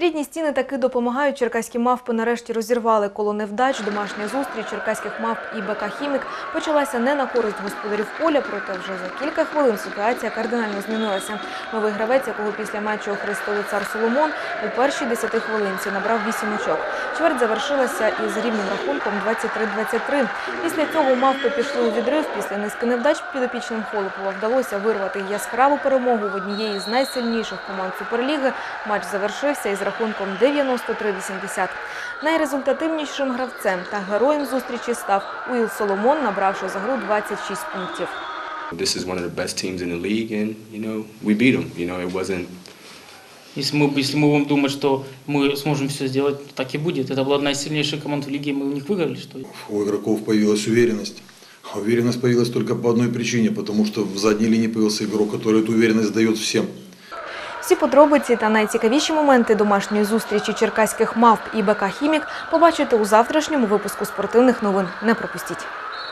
Рідні стіни таки допомагають. Черкаські мавпи нарешті розірвали коло невдач. Домашня зустріч черкаських мавп і БК «Хімік» почалася не на користь господарів поля, проте вже за кілька хвилин ситуація кардинально змінилася. Новий гравець, якого після матчу охрестили цар Соломон, у першій десяти хвилинці набрав вісім очок. Чверть завершилася із рівним рахунком 23-23. Після цього мавпи пішли у відрив. Після низки невдач підопічним Холопова вдалося вирвати яскраву перемогу в однієї з найсильніших команд Суперліги. Матч завершився із рахунком 93-80. Найрезультативнішим гравцем та героєм зустрічі став Уіл Соломон, набравши за гру 26 пунктів. This is one of the best teams in the league, and you know we beat them. You know it wasn't Если мы, если мы будем думать, что мы сможем все сделать, так и будет. Это была одна из сильнейших команд в лиге, и мы у них выиграли, что ли? У игроков появилась уверенность. А уверенность появилась только по одной причине, потому что в задней линии появился игрок, который эту уверенность дает всем. Всі подробиці та найцікавіші моменти домашньої зустрічі черкаських мавп і БК «Хімік» побачите у завтрашньому випуску спортивних новин. Не пропустіть.